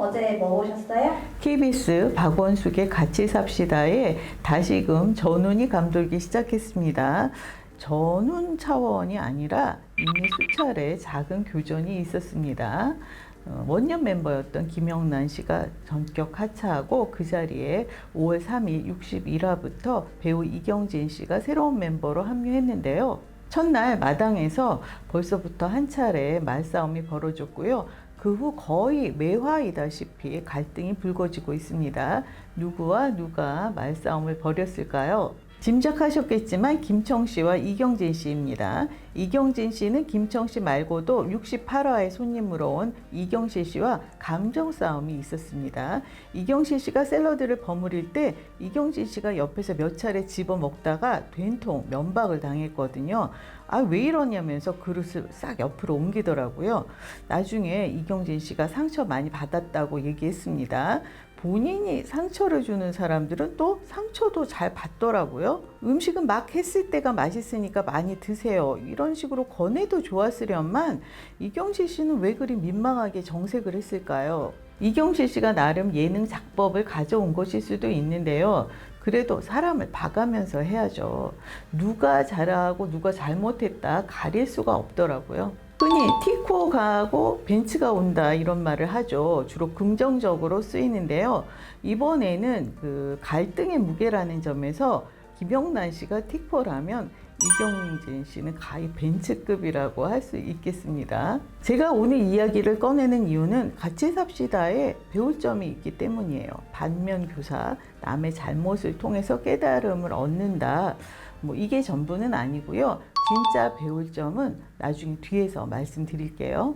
어제 뭐 보셨어요? KBS 박원숙의 같이 삽시다에 다시금 전운이 감돌기 시작했습니다. 전운 차원이 아니라 이미 수차례 작은 교전이 있었습니다. 어, 원년 멤버였던 김영란 씨가 전격 하차하고 그 자리에 5월 3일 61화부터 배우 이경진 씨가 새로운 멤버로 합류했는데요. 첫날 마당에서 벌써부터 한 차례 말싸움이 벌어졌고요. 그 후 거의 매화이다시피 갈등이 불거지고 있습니다. 누구와 누가 말싸움을 벌였을까요? 짐작하셨겠지만 김청 씨와 이경진 씨입니다. 이경진 씨는 김청 씨 말고도 68화에 손님으로 온 이경실 씨와 감정 싸움이 있었습니다. 이경실 씨가 샐러드를 버무릴 때 이경진 씨가 옆에서 몇 차례 집어 먹다가 된통 면박을 당했거든요. 아, 왜 이러냐면서 그릇을 싹 옆으로 옮기더라고요. 나중에 이경진 씨가 상처 많이 받았다고 얘기했습니다. 본인이 상처를 주는 사람들은 또 상처도 잘 받더라고요. 음식은 막 했을 때가 맛있으니까 많이 드세요. 이런 식으로 권해도 좋았으련만 이경실 씨는 왜 그리 민망하게 정색을 했을까요? 이경실 씨가 나름 예능 작법을 가져온 것일 수도 있는데요. 그래도 사람을 봐가면서 해야죠. 누가 잘하고 누가 잘못했다 가릴 수가 없더라고요. 흔히 티코 가고 벤츠가 온다 이런 말을 하죠. 주로 긍정적으로 쓰이는데요. 이번에는 그 갈등의 무게라는 점에서 김영란 씨가 티코라면 이경진 씨는 가히 벤츠급이라고 할 수 있겠습니다. 제가 오늘 이야기를 꺼내는 이유는 같이 삽시다에 배울 점이 있기 때문이에요. 반면 교사, 남의 잘못을 통해서 깨달음을 얻는다. 뭐 이게 전부는 아니고요. 진짜 배울 점은 나중에 뒤에서 말씀드릴게요.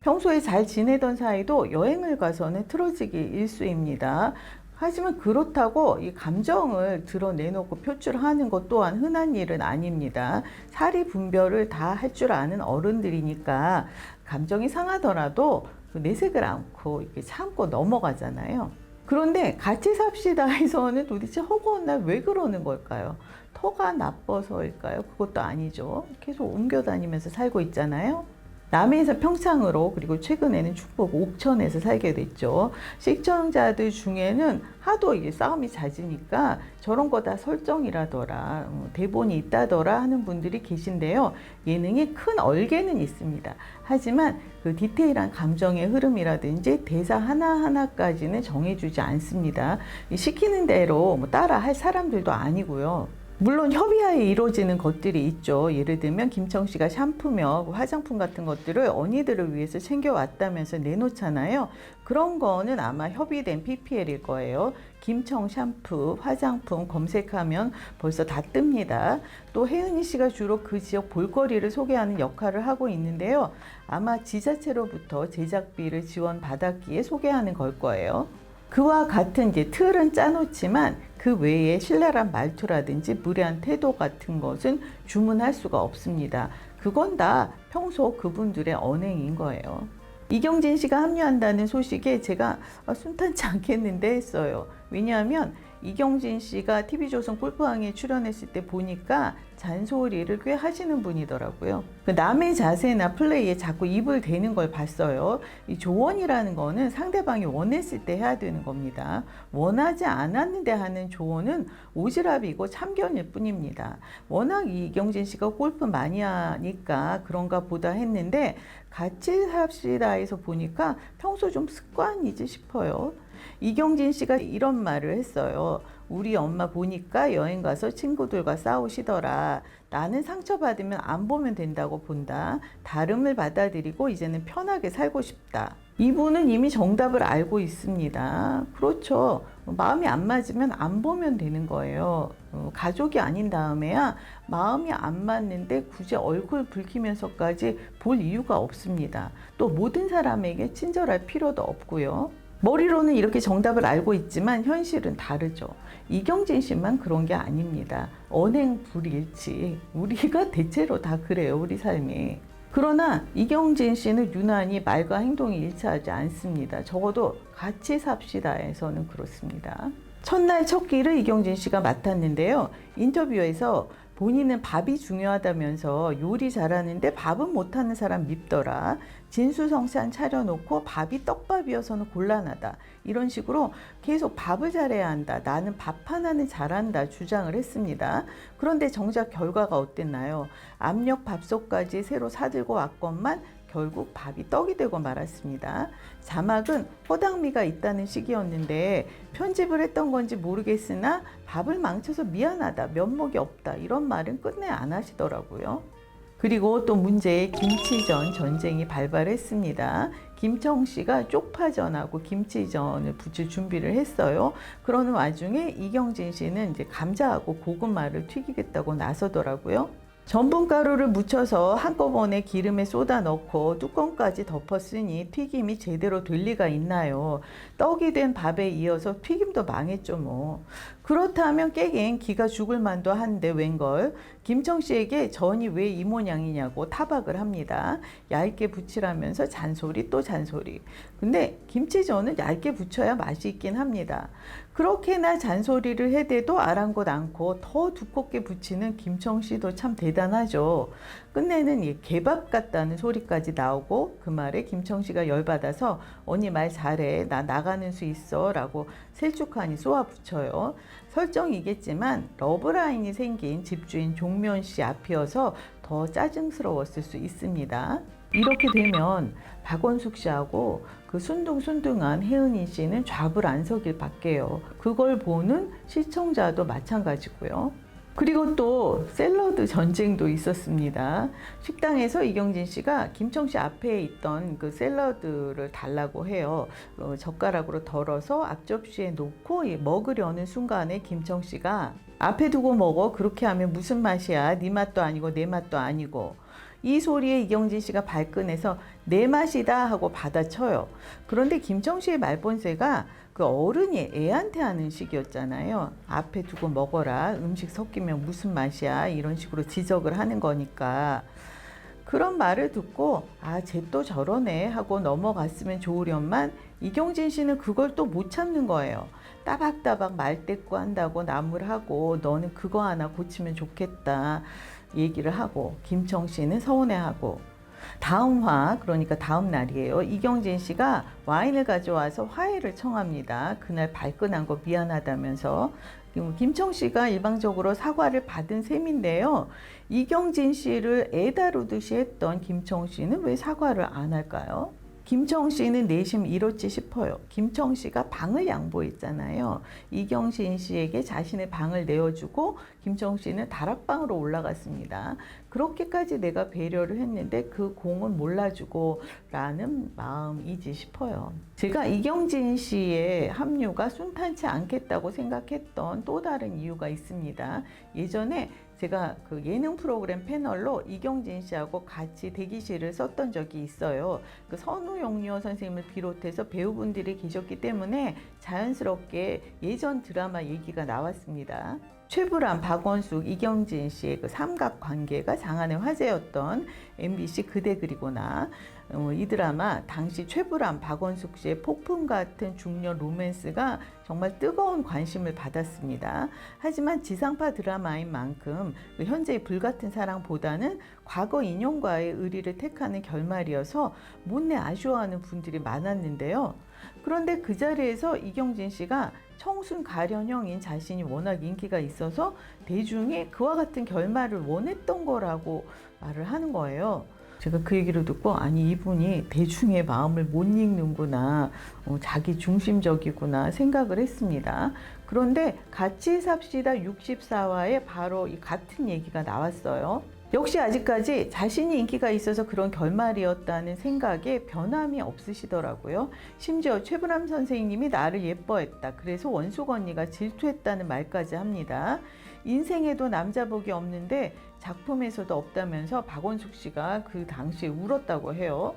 평소에 잘 지내던 사이도 여행을 가서는 틀어지기 일수입니다. 하지만 그렇다고 이 감정을 드러내놓고 표출하는 것 또한 흔한 일은 아닙니다. 사리 분별을 다 할 줄 아는 어른들이니까 감정이 상하더라도 그 내색을 않고 이렇게 참고 넘어가잖아요. 그런데 같이 삽시다에서는 도대체 허구한 날 왜 그러는 걸까요? 터가 나빠서일까요? 그것도 아니죠. 계속 옮겨 다니면서 살고 있잖아요. 남해에서 평창으로 그리고 최근에는 충북 옥천에서 살게 됐죠. 시청자들 중에는 하도 이게 싸움이 잦으니까 저런 거 다 설정이라더라, 어, 대본이 있다더라 하는 분들이 계신데요. 예능에 큰 얼개는 있습니다. 하지만 그 디테일한 감정의 흐름이라든지 대사 하나하나까지는 정해주지 않습니다. 이 시키는 대로 뭐 따라 할 사람들도 아니고요. 물론 협의하에 이루어지는 것들이 있죠. 예를 들면 김청 씨가 샴푸며 화장품 같은 것들을 언니들을 위해서 챙겨왔다면서 내놓잖아요. 그런 거는 아마 협의된 PPL일 거예요. 김청 샴푸, 화장품 검색하면 벌써 다 뜹니다. 또 혜은이 씨가 주로 그 지역 볼거리를 소개하는 역할을 하고 있는데요. 아마 지자체로부터 제작비를 지원받았기에 소개하는 걸 거예요. 그와 같은 이제 틀은 짜놓지만 그 외에 신랄한 말투라든지 무례한 태도 같은 것은 주문할 수가 없습니다. 그건 다 평소 그분들의 언행인 거예요. 이경진 씨가 합류한다는 소식에 제가 아, 순탄치 않겠는데 했어요. 왜냐하면 이경진 씨가 TV조선 골프왕에 출연했을 때 보니까 잔소리를 꽤 하시는 분이더라고요. 그 남의 자세나 플레이에 자꾸 입을 대는 걸 봤어요. 이 조언이라는 거는 상대방이 원했을 때 해야 되는 겁니다. 원하지 않았는데 하는 조언은 오지랖이고 참견일 뿐입니다. 워낙 이경진 씨가 골프 하니까 그런가 보다 했는데 같이 삽시다에서 보니까 평소 좀 습관이지 싶어요. 이경진 씨가 이런 말을 했어요. 우리 엄마 보니까 여행 가서 친구들과 싸우시더라. 나는 상처받으면 안 보면 된다고 본다. 다름을 받아들이고 이제는 편하게 살고 싶다. 이분은 이미 정답을 알고 있습니다. 그렇죠. 마음이 안 맞으면 안 보면 되는 거예요. 어, 가족이 아닌 다음에야 마음이 안 맞는데 굳이 얼굴 붉히면서까지 볼 이유가 없습니다. 또 모든 사람에게 친절할 필요도 없고요. 머리로는 이렇게 정답을 알고 있지만 현실은 다르죠. 이경진 씨만 그런 게 아닙니다. 언행 불일치. 우리가 대체로 다 그래요, 우리 삶이. 그러나 이경진 씨는 유난히 말과 행동이 일치하지 않습니다. 적어도 같이 삽시다에서는 그렇습니다. 첫날 첫 끼를 이경진 씨가 맡았는데요. 인터뷰에서 본인은 밥이 중요하다면서 요리 잘하는데 밥은 못하는 사람 밉더라. 진수성찬 차려놓고 밥이 떡밥이어서는 곤란하다. 이런 식으로 계속 밥을 잘해야 한다. 나는 밥 하나는 잘한다. 주장을 했습니다. 그런데 정작 결과가 어땠나요? 압력 밥솥까지 새로 사들고 왔건만 결국 밥이 떡이 되고 말았습니다. 자막은 허당미가 있다는 시기였는데 편집을 했던 건지 모르겠으나 밥을 망쳐서 미안하다, 면목이 없다 이런 말은 끝내 안 하시더라고요. 그리고 또 문제의 김치전 전쟁이 발발했습니다. 김청 씨가 쪽파전하고 김치전을 붙일 준비를 했어요. 그러는 와중에 이경진 씨는 이제 감자하고 고구마를 튀기겠다고 나서더라고요. 전분가루를 묻혀서 한꺼번에 기름에 쏟아 넣고 뚜껑까지 덮었으니 튀김이 제대로 될 리가 있나요? 떡이 된 밥에 이어서 튀김도 망했죠 뭐. 그렇다면 깨긴 기가 죽을 만도 한데 웬걸 김청 씨에게 전이 왜 이 모양이냐고 타박을 합니다. 얇게 부치라면서 잔소리 또 잔소리. 근데 김치전은 얇게 부쳐야 맛이 있긴 합니다. 그렇게나 잔소리를 해대도 아랑곳 않고 더 두껍게 부치는 김청 씨도 참 대단하죠. 끝내는 이 개밥 같다는 소리까지 나오고 그 말에 김청 씨가 열받아서 언니 말 잘해 나 나가는 수 있어 라고 셀쭉하니 쏘아 붙여요. 설정이겠지만 러브라인이 생긴 집주인 종면 씨 앞이어서 더 짜증스러웠을 수 있습니다. 이렇게 되면 박원숙 씨하고 그 순둥순둥한 혜은이 씨는 좌불 안석일 밖에요. 그걸 보는 시청자도 마찬가지고요. 그리고 또 샐러드 전쟁도 있었습니다. 식당에서 이경진 씨가 김청 씨 앞에 있던 그 샐러드를 달라고 해요. 어, 젓가락으로 덜어서 앞접시에 놓고 이 먹으려는 순간에 김청 씨가 앞에 두고 먹어 그렇게 하면 무슨 맛이야? 네 맛도 아니고 내 맛도 아니고 이 소리에 이경진 씨가 발끈해서 내 맛이다 하고 받아쳐요. 그런데 김청 씨의 말본세가 그 어른이 애한테 하는 식이었잖아요. 앞에 두고 먹어라. 음식 섞이면 무슨 맛이야. 이런 식으로 지적을 하는 거니까. 그런 말을 듣고 아, 쟤 또 저러네 하고 넘어갔으면 좋으련만 이경진 씨는 그걸 또 못 참는 거예요. 따박따박 말대꾸 한다고 나무를하고 너는 그거 하나 고치면 좋겠다 얘기를 하고 김청 씨는 서운해하고 다음 화 그러니까 다음 날이에요. 이경진 씨가 와인을 가져와서 화해를 청합니다. 그날 발끈한 거 미안하다면서 김청 씨가 일방적으로 사과를 받은 셈인데요. 이경진 씨를 애다루듯이 했던 김청 씨는 왜 사과를 안 할까요? 김청 씨는 내심 이렇지 싶어요. 김청 씨가 방을 양보했잖아요. 이경신 씨에게 자신의 방을 내어주고 김청 씨는 다락방으로 올라갔습니다. 그렇게까지 내가 배려를 했는데 그 공은 몰라주고 라는 마음이지 싶어요. 제가 이경진 씨의 합류가 순탄치 않겠다고 생각했던 또 다른 이유가 있습니다. 예전에 제가 그 예능 프로그램 패널로 이경진 씨하고 같이 대기실을 썼던 적이 있어요. 그 선우 용료 선생님을 비롯해서 배우분들이 계셨기 때문에 자연스럽게 예전 드라마 얘기가 나왔습니다. 최불암, 박원숙, 이경진 씨의 그 삼각 관계가 장안의 화제였던 MBC 그대 그리고 나. 어, 이 드라마 당시 최불암, 박원숙 씨의 폭풍 같은 중년 로맨스가 정말 뜨거운 관심을 받았습니다. 하지만 지상파 드라마인 만큼 그 현재의 불같은 사랑보다는 과거 인연과의 의리를 택하는 결말이어서 못내 아쉬워하는 분들이 많았는데요. 그런데 그 자리에서 이경진 씨가 청순 가련형인 자신이 워낙 인기가 있어서 대중이 그와 같은 결말을 원했던 거라고 말을 하는 거예요. 제가 그 얘기를 듣고 아니 이분이 대중의 마음을 못 읽는구나 어, 자기 중심적이구나 생각을 했습니다. 그런데 같이 삽시다 64화에 바로 이 같은 얘기가 나왔어요. 역시 아직까지 자신이 인기가 있어서 그런 결말이었다는 생각에 변함이 없으시더라고요. 심지어 최불암 선생님이 나를 예뻐했다. 그래서 원숙 언니가 질투했다는 말까지 합니다. 인생에도 남자복이 없는데 작품에서도 없다면서 박원숙 씨가 그 당시에 울었다고 해요.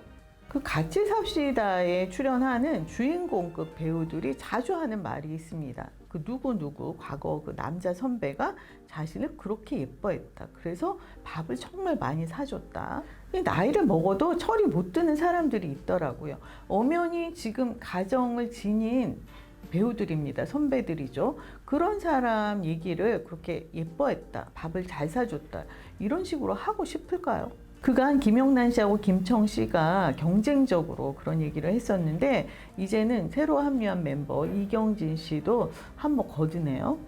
그 같이 삽시다에 출연하는 주인공급 배우들이 자주 하는 말이 있습니다. 그 누구 누구 과거 그 남자 선배가 자신을 그렇게 예뻐했다. 그래서 밥을 정말 많이 사줬다. 나이를 먹어도 철이 못 드는 사람들이 있더라고요. 엄연히 지금 가정을 지닌 배우들입니다. 선배들이죠. 그런 사람 얘기를 그렇게 예뻐했다. 밥을 잘 사줬다. 이런 식으로 하고 싶을까요? 그간 김용란 씨하고 김청 씨가 경쟁적으로 그런 얘기를 했었는데 이제는 새로 합류한 멤버 이경진 씨도 한몫 거드네요.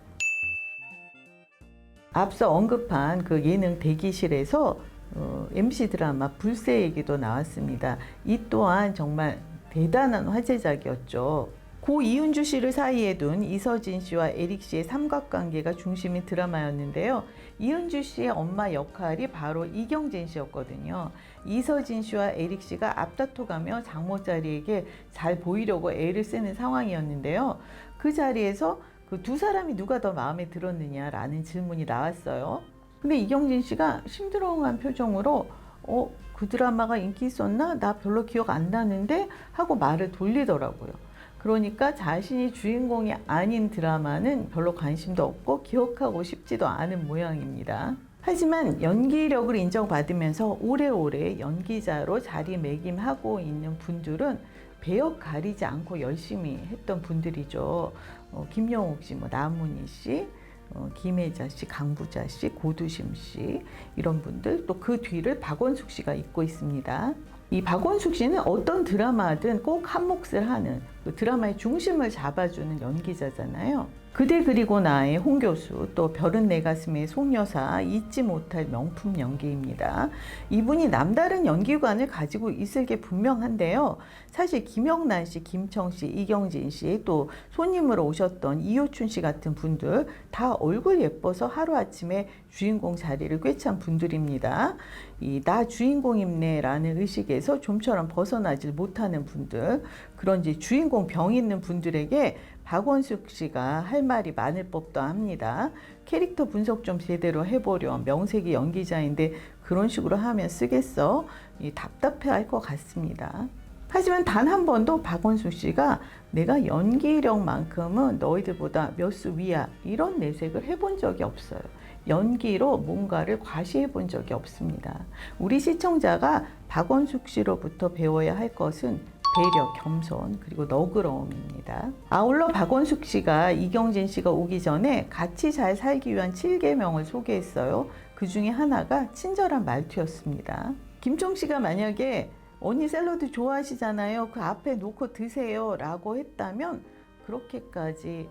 앞서 언급한 그 예능 대기실에서 어, MC 드라마 불새 얘기도 나왔습니다. 이 또한 정말 대단한 화제작이었죠. 고 이은주 씨를 사이에 둔 이서진 씨와 에릭 씨의 삼각관계가 중심인 드라마였는데요. 이은주 씨의 엄마 역할이 바로 이경진 씨였거든요. 이서진 씨와 에릭 씨가 앞다퉈가며 장모 자리에게 잘 보이려고 애를 쓰는 상황이었는데요. 그 자리에서 그 두 사람이 누가 더 마음에 들었느냐라는 질문이 나왔어요. 근데 이경진 씨가 심드렁한 표정으로 어, 그 드라마가 인기 있었나? 나 별로 기억 안 나는데? 하고 말을 돌리더라고요. 그러니까 자신이 주인공이 아닌 드라마는 별로 관심도 없고 기억하고 싶지도 않은 모양입니다. 하지만 연기력을 인정받으면서 오래오래 연기자로 자리매김하고 있는 분들은 배역 가리지 않고 열심히 했던 분들이죠. 어, 김영옥 씨, 뭐 남문희 씨, 어, 김혜자 씨, 강부자 씨, 고두심 씨 이런 분들 또 그 뒤를 박원숙 씨가 잇고 있습니다. 이 박원숙 씨는 어떤 드라마든 꼭 한 몫을 하는 그 드라마의 중심을 잡아주는 연기자잖아요. 그대 그리고 나의 홍 교수 또 별은 내 가슴의 송여사 잊지 못할 명품 연기입니다. 이분이 남다른 연기관을 가지고 있을 게 분명한데요. 사실 김영란 씨, 김청 씨, 이경진 씨 또 손님으로 오셨던 이효춘 씨 같은 분들 다 얼굴 예뻐서 하루아침에 주인공 자리를 꿰찬 분들입니다. 이 나 주인공입네라는 의식에서 좀처럼 벗어나질 못하는 분들 그런지 주인공 병 있는 분들에게 박원숙 씨가 할 말이 많을 법도 합니다. 캐릭터 분석 좀 제대로 해보렴. 명색이 연기자인데 그런 식으로 하면 쓰겠어? 이 답답해 할 것 같습니다. 하지만 단 한 번도 박원숙 씨가 내가 연기력만큼은 너희들보다 몇 수 위야 이런 내색을 해본 적이 없어요. 연기로 뭔가를 과시해 본 적이 없습니다. 우리 시청자가 박원숙 씨로부터 배워야 할 것은 배려, 겸손, 그리고 너그러움입니다. 아울러 박원숙 씨가 이경진 씨가 오기 전에 같이 잘 살기 위한 7계명을 소개했어요. 그 중에 하나가 친절한 말투였습니다. 김총 씨가 만약에 언니 샐러드 좋아하시잖아요. 그 앞에 놓고 드세요. 라고 했다면 그렇게까지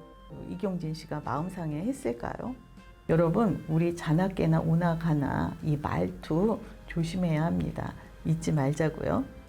이경진 씨가 마음 상해 했을까요? 여러분, 우리 자나깨나 오나가나 이 말투 조심해야 합니다. 잊지 말자고요.